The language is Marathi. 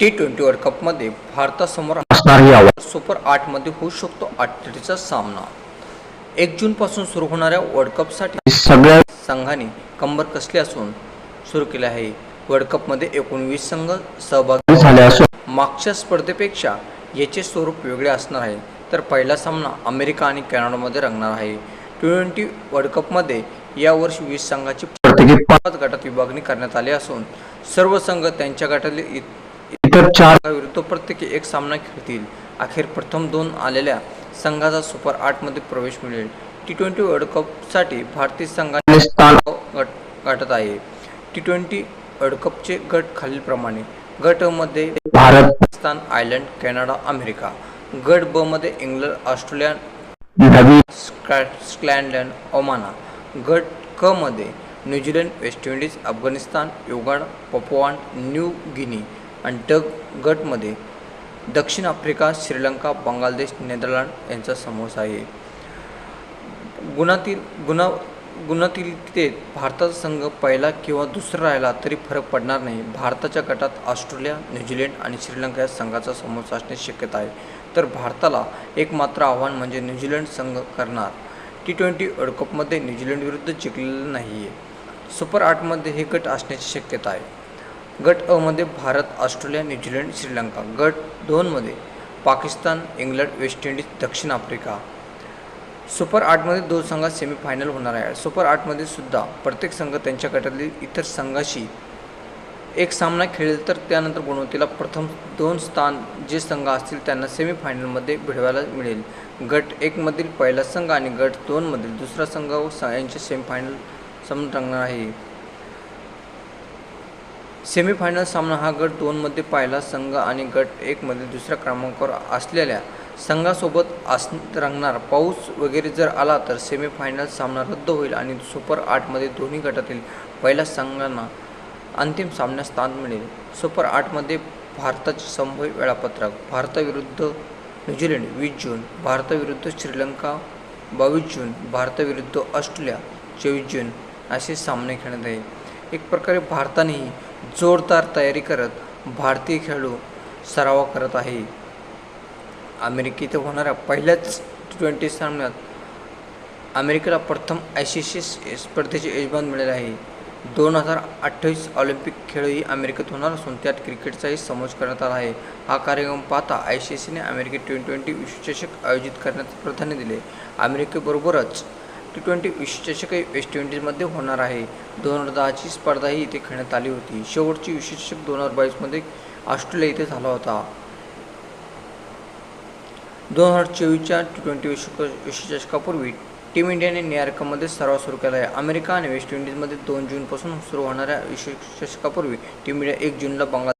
टी ट्वेंटी वर्ल्ड कपमध्ये भारतासमोर सुपर आठमध्ये होऊ शकतो आठटीचा सामना. एक जूनपासून सुरू होणाऱ्या वर्ल्ड कपसाठी सगळ्या संघाने कंबर कसली असून सुरू केले आहे. वर्ल्ड कपमध्ये एकोणवीस संघ सहभागी झाल्या असून मागच्या स्पर्धेपेक्षा याचे स्वरूप वेगळे असणार आहे. तर पहिला सामना अमेरिका आणि कॅनडामध्ये रंगणार आहे. टी ट्वेंटी वर्ल्ड कपमध्ये यावर्षी वीस संघाची पाच गटात विभागणी करण्यात आली असून सर्व संघ त्यांच्या गटातील इतर चार विरुद्ध प्रत्येकी एक सामना खेळतील. अखेर प्रथम दोन आलेल्या संघाचा सुपर आठमध्ये प्रवेश मिळेल. टी ट्वेंटी वर्ल्ड कपसाठी भारतीय संघाने स्थान गट गाठत आहे. टी ट्वेंटी वर्ल्ड कपचे गट खालीलप्रमाणे. गट अ मध्ये Bharat Pakistan Ireland Canada America. गट ब मध्ये इंग्लंड ऑस्ट्रेलिया स्कॉटलंड ओमाना. गट क मध्ये New Zealand West Indies Afghanistan Uganda Papua New Guinea. आणि ड गटमध्ये दक्षिण आफ्रिका श्रीलंका बांगलादेश नेदरलँड यांचा समावेश आहे. गुणातील गुणा गुणातील ते भारताचा संघ पहिला किंवा दुसरा राहिला तरी फरक पडणार नाही. भारताच्या गटात ऑस्ट्रेलिया न्यूझीलंड आणि श्रीलंका या संघाचा समावेश असण्याची शक्यता आहे. तर भारताला एक मात्र आव्हान म्हणजे न्यूझीलंड संघ करणार. टी ट्वेंटी वर्ल्ड कपमध्ये न्यूझीलंड विरुद्ध जिंकलेलं नाही आहे सुपर आठमध्ये हे गट असण्याची शक्यता आहे. गट अमध्ये Bharat Australia New Zealand Sri Lanka. गट दोनमध्ये पाकिस्तान इंग्लंड वेस्ट इंडिज दक्षिण आफ्रिका. सुपर आठमध्ये दोन संघात सेमीफायनल होणार आहे. सुपर आठमध्ये सुद्धा प्रत्येक संघ त्यांच्या गटातील इतर संघाशी एक सामना खेळेल तर त्यानंतर गुणवत्तेला प्रथम दोन स्थान जे संघ असतील त्यांना सेमीफायनलमध्ये भिडवायला मिळेल. गट एकमधील पहिला संघ आणि गट दोनमधील दुसरा संघ व यांचे सेमीफायनल समोर रंगणार आहे. सेमीफायनल सामना हा गट दोनमध्ये पहिला. संघ आणि गट एकमध्ये दुसऱ्या क्रमांकावर असलेल्या संघासोबत आस रंगणार. पाऊस वगैरे जर आला तर सेमीफायनल सामना रद्द होईल आणि सुपर आठमध्ये दोन्ही गटातील पहिल्या संघांना अंतिम सामन्यात स्थान मिळेल. सुपर आठमध्ये भारताचे संभाव्य वेळापत्रक. भारताविरुद्ध न्यूझीलंड वीस जून भारताविरुद्ध श्रीलंका बावीस जून भारताविरुद्ध ऑस्ट्रेलिया चोवीस जून असे सामने खेळण्यात आहे एक प्रकारे भारतानेही जोरदार तयारी करत भारतीय खेळाडू सराव करत आहे. अमेरिकेत होणाऱ्या पहिल्याच टी ट्वेंटी सामन्यात अमेरिकेला प्रथम आय सी सी स्पर्धेचे यजमान मिळाले आहे. दोन हजार अठ्ठावीस ऑलिम्पिक खेळही अमेरिकेत होणार असून त्यात क्रिकेटचाही समावेश करण्यात आला आहे. हा कार्यक्रम पाहता आय सी सीने अमेरिकेत ट्वेंटी ट्वेंटी विश्वचषक आयोजित करण्यास प्राधान्य दिले. अमेरिकेबरोबरच टी ट्वेंटी विश्वचषक वेस्ट इंडिजमध्ये होणार आहे. दोन हजार दहाची स्पर्धाही इथे खेळण्यात आली होती. शेवटची विश्वचषक दोन हजार बावीसमध्ये ऑस्ट्रेलिया इथे झाला होता. दोन हजार चोवीसच्या टी ट्वेंटी विश्व विश्वचषकापूर्वी टीम इंडियाने न्यूयॉर्कमध्ये सराव सुरू केला आहे. अमेरिका आणि वेस्ट इंडिजमध्ये दोन जूनपासून सुरू होणाऱ्या विश्वचषकापूर्वी टीम इंडिया एक जूनला बांगला